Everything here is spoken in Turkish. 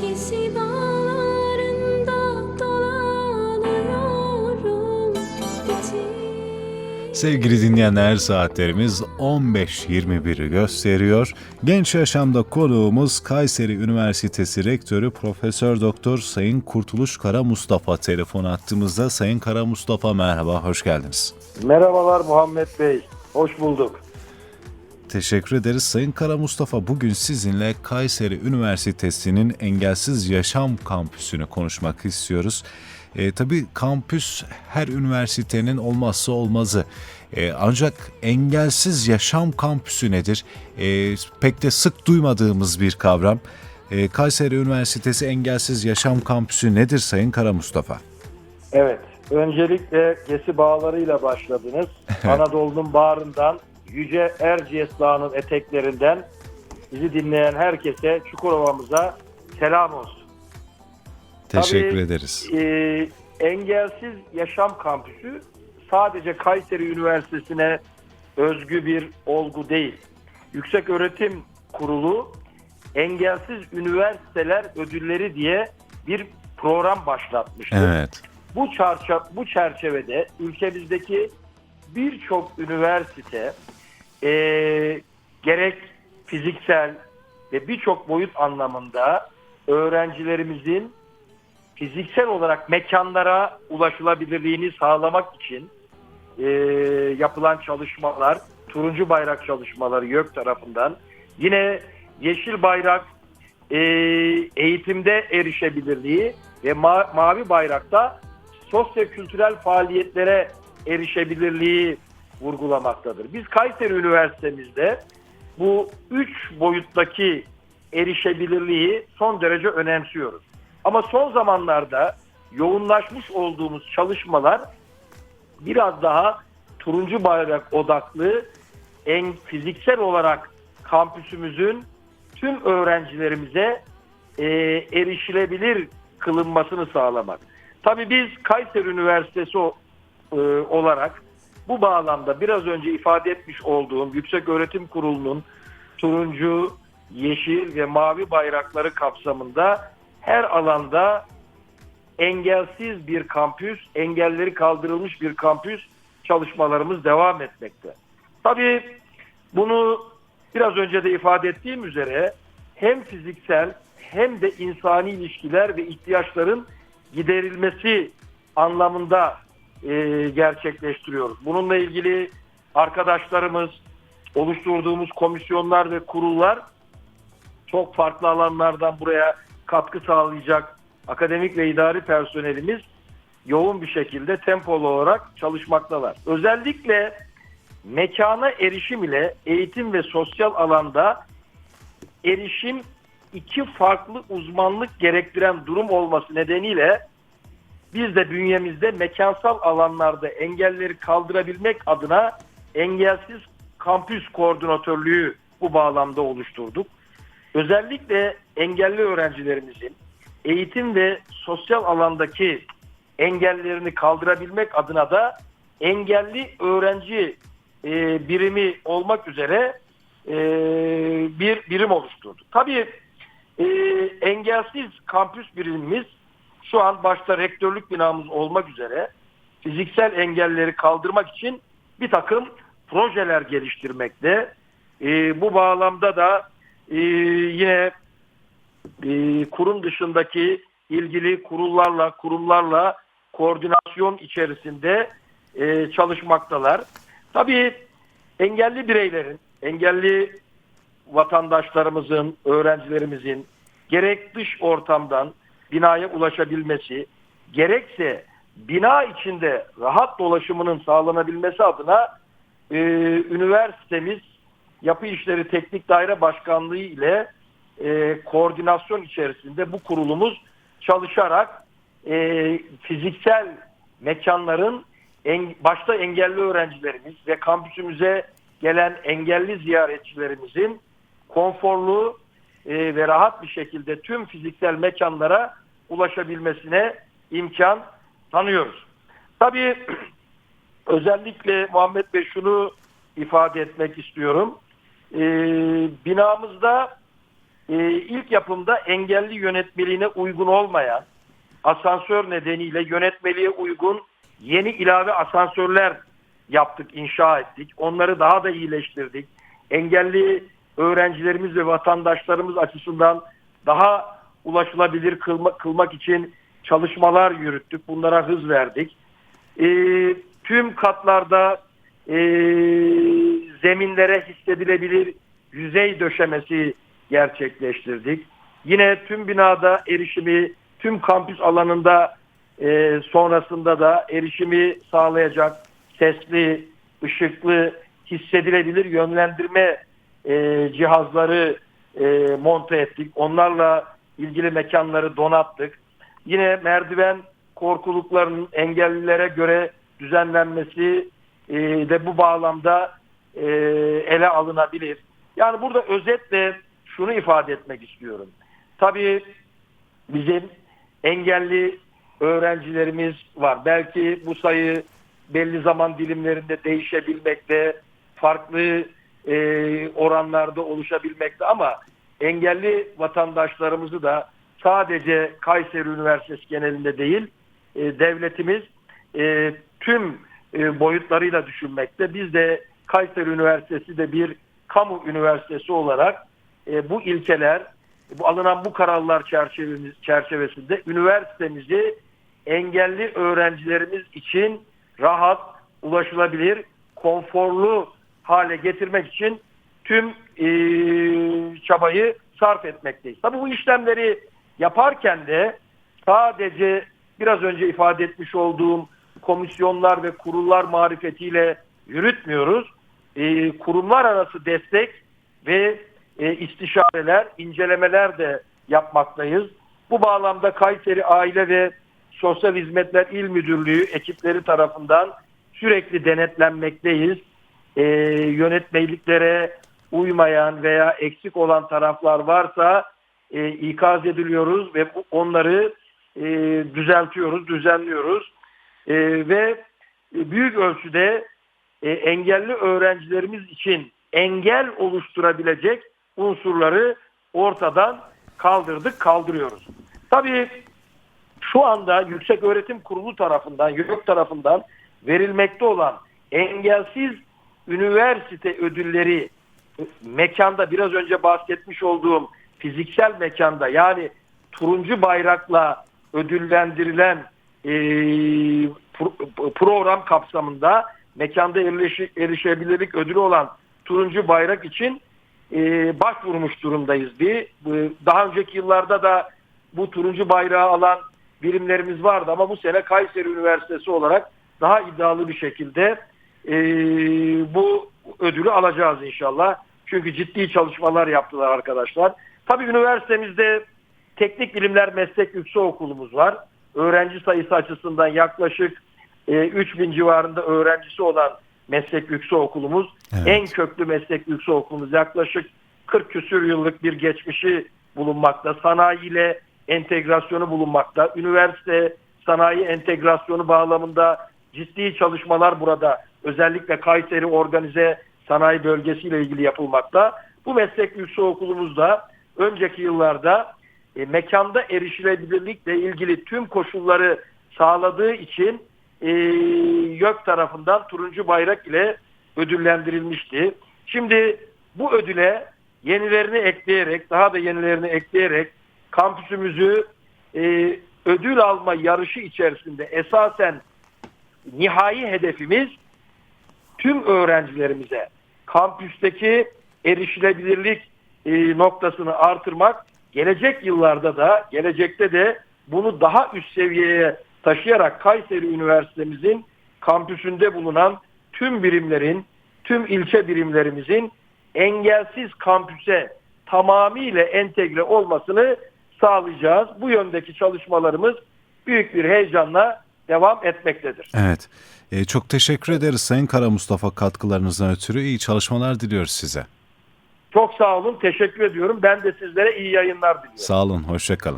Gezi dağlarında dolanıyorum Bitir Sevgili dinleyenler saatlerimiz 15.21'i gösteriyor. Genç Yaşam'da konuğumuz Kayseri Üniversitesi Rektörü Profesör Doktor Sayın Kurtuluş Kara Mustafa telefon attığımızda. Sayın Kara Mustafa merhaba, hoş geldiniz. Merhabalar Muhammed Bey. Hoş bulduk. Teşekkür ederiz. Sayın Kara Mustafa bugün sizinle Kayseri Üniversitesi'nin Engelsiz Yaşam Kampüsü'nü konuşmak istiyoruz. E, tabii kampüs her üniversitenin olmazsa olmazı. E, ancak Engelsiz Yaşam Kampüsü nedir? E, pek de sık duymadığımız bir kavram. E, Kayseri Üniversitesi Engelsiz Yaşam Kampüsü nedir Sayın Kara Mustafa? Evet. Öncelikle Gesi Bağları'yla başladınız. Anadolu'nun bağrından, Yüce Erciyes Dağı'nın eteklerinden bizi dinleyen herkese Çukurova'mıza selam olsun. Teşekkür Tabii, ederiz. Ee, Engelsiz Yaşam Kampüsü sadece Kayseri Üniversitesi'ne özgü bir olgu değil. Yüksek Öğretim Kurulu Engelsiz Üniversiteler Ödülleri diye bir program başlatmıştır. Evet. Bu çarşı bu çerçevede ülkemizdeki birçok üniversite eee, gerek fiziksel ve birçok boyut anlamında öğrencilerimizin fiziksel olarak mekanlara ulaşılabilirliğini sağlamak için eee, yapılan çalışmalar, turuncu bayrak çalışmaları YÖK tarafından, yine yeşil bayrak eee, eğitimde erişebilirliği ve ma- mavi bayrakta sosyo-kültürel faaliyetlere erişebilirliği vurgulamaktadır. Biz Kayseri Üniversitemizde bu üç boyuttaki erişebilirliği son derece önemsiyoruz. Ama son zamanlarda yoğunlaşmış olduğumuz çalışmalar biraz daha turuncu bayrak odaklı en fiziksel olarak kampüsümüzün tüm öğrencilerimize e, erişilebilir kılınmasını sağlamak. Tabii biz Kayseri Üniversitesi e, olarak bu bağlamda biraz önce ifade etmiş olduğum Yüksek Öğretim Kurulu'nun turuncu, yeşil ve mavi bayrakları kapsamında her alanda engelsiz bir kampüs, engelleri kaldırılmış bir kampüs çalışmalarımız devam etmekte. Tabii bunu biraz önce de ifade ettiğim üzere hem fiziksel hem de insani ilişkiler ve ihtiyaçların giderilmesi anlamında e, gerçekleştiriyoruz. Bununla ilgili arkadaşlarımız, oluşturduğumuz komisyonlar ve kurullar çok farklı alanlardan buraya katkı sağlayacak akademik ve idari personelimiz yoğun bir şekilde tempolu olarak çalışmaktalar. Özellikle mekana erişim ile eğitim ve sosyal alanda erişim iki farklı uzmanlık gerektiren durum olması nedeniyle biz de bünyemizde mekansal alanlarda engelleri kaldırabilmek adına engelsiz kampüs koordinatörlüğü bu bağlamda oluşturduk. Özellikle engelli öğrencilerimizin eğitim ve sosyal alandaki engellerini kaldırabilmek adına da engelli öğrenci e, birimi olmak üzere e, bir birim oluşturduk. Tabii e, engelsiz kampüs birimimiz şu an başta rektörlük binamız olmak üzere fiziksel engelleri kaldırmak için bir takım projeler geliştirmekte. E, bu bağlamda da e, yine e, kurum dışındaki ilgili kurullarla, kurumlarla koordinasyon içerisinde e, çalışmaktalar. Tabii engelli bireylerin, engelli vatandaşlarımızın, öğrencilerimizin gerek dış ortamdan binaya ulaşabilmesi, gerekse bina içinde rahat dolaşımının sağlanabilmesi adına e, üniversitemiz Yapı İşleri Teknik Daire Başkanlığı ile e, koordinasyon içerisinde bu kurulumuz çalışarak e, fiziksel mekanların en, başta engelli öğrencilerimiz ve kampüsümüze gelen engelli ziyaretçilerimizin konforlu e, ve rahat bir şekilde tüm fiziksel mekanlara ulaşabilmesine imkan tanıyoruz. Tabii özellikle Muhammed Bey şunu ifade etmek istiyorum. E, binamızda e, ilk yapımda engelli yönetmeliğine uygun olmayan asansör nedeniyle yönetmeliğe uygun yeni ilave asansörler yaptık, inşa ettik. Onları daha da iyileştirdik. Engelli öğrencilerimiz ve vatandaşlarımız açısından daha ulaşılabilir kılma- kılmak için çalışmalar yürüttük. Bunlara hız verdik. E, tüm katlarda e, zeminlere hissedilebilir yüzey döşemesi gerçekleştirdik. Yine tüm binada erişimi, tüm kampüs alanında e, sonrasında da erişimi sağlayacak sesli, ışıklı, hissedilebilir yönlendirme e, cihazları e, monte ettik. Onlarla ilgili mekanları donattık. Yine merdiven korkuluklarının engellilere göre düzenlenmesi e, de bu bağlamda e, ele alınabilir. Yani burada özetle şunu ifade etmek istiyorum. Tabii bizim engelli öğrencilerimiz var. Belki bu sayı belli zaman dilimlerinde değişebilmekte, farklı e, oranlarda oluşabilmekte ama engelli vatandaşlarımızı da sadece Kayseri Üniversitesi genelinde değil, e, devletimiz e, tüm e, boyutlarıyla düşünmekte. Biz de Kayseri Üniversitesi de bir kamu üniversitesi olarak e, bu ilkeler, bu alınan bu kararlar çerçevemiz, çerçevesinde üniversitemizi engelli öğrencilerimiz için rahat, ulaşılabilir, konforlu hale getirmek için tüm e, çabayı sarf etmekteyiz. Tabii bu işlemleri yaparken de sadece biraz önce ifade etmiş olduğum komisyonlar ve kurullar marifetiyle yürütmüyoruz. E, kurumlar arası destek ve e, istişareler, incelemeler de yapmaktayız. Bu bağlamda Kayseri Aile ve Sosyal Hizmetler İl Müdürlüğü ekipleri tarafından sürekli denetlenmekteyiz. E, yönetmeliklere uymayan veya eksik olan taraflar varsa e, ikaz ediliyoruz ve bu- onları e, düzeltiyoruz, düzenliyoruz. E, ve büyük ölçüde e, engelli öğrencilerimiz için engel oluşturabilecek unsurları ortadan kaldırdık, kaldırıyoruz. Tabii şu anda Yüksek Öğretim Kurulu tarafından, YÖK tarafından verilmekte olan engelsiz üniversite ödülleri mekanda biraz önce bahsetmiş olduğum fiziksel mekanda yani turuncu bayrakla ödüllendirilen e, pro- program kapsamında mekanda erişi- erişebilirlik ödülü olan turuncu bayrak için e, başvurmuş durumdayız. Bu- Daha önceki yıllarda da bu turuncu bayrağı alan birimlerimiz vardı ama bu sene Kayseri Üniversitesi olarak daha iddialı bir şekilde e, bu ödülü alacağız inşallah. Çünkü ciddi çalışmalar yaptılar arkadaşlar. Tabii üniversitemizde teknik bilimler meslek yüksek okulumuz var. Öğrenci sayısı açısından yaklaşık e, 3000 civarında öğrencisi olan meslek yüksek okulumuz. Evet. En köklü meslek yüksek okulumuz yaklaşık 40 küsür yıllık bir geçmişi bulunmakta. Sanayi ile entegrasyonu bulunmakta. Üniversite sanayi entegrasyonu bağlamında ciddi çalışmalar burada özellikle Kayseri organize sanayi bölgesiyle ilgili yapılmakta. Bu meslek yüksek okulumuzda önceki yıllarda e, mekanda erişilebilirlikle ilgili tüm koşulları sağladığı için e, YÖK tarafından turuncu bayrak ile ödüllendirilmişti. Şimdi bu ödüle yenilerini ekleyerek, daha da yenilerini ekleyerek kampüsümüzü e, ödül alma yarışı içerisinde esasen nihai hedefimiz tüm öğrencilerimize kampüsteki erişilebilirlik e, noktasını artırmak, gelecek yıllarda da, gelecekte de bunu daha üst seviyeye taşıyarak Kayseri Üniversitemizin kampüsünde bulunan tüm birimlerin, tüm ilçe birimlerimizin engelsiz kampüse tamamıyla entegre olmasını sağlayacağız. Bu yöndeki çalışmalarımız büyük bir heyecanla devam etmektedir. Evet. E, çok teşekkür ederiz Sayın Kara Mustafa katkılarınızdan ötürü. İyi çalışmalar diliyoruz size. Çok sağ olun, teşekkür ediyorum. Ben de sizlere iyi yayınlar diliyorum. Sağ olun, hoşça kalın.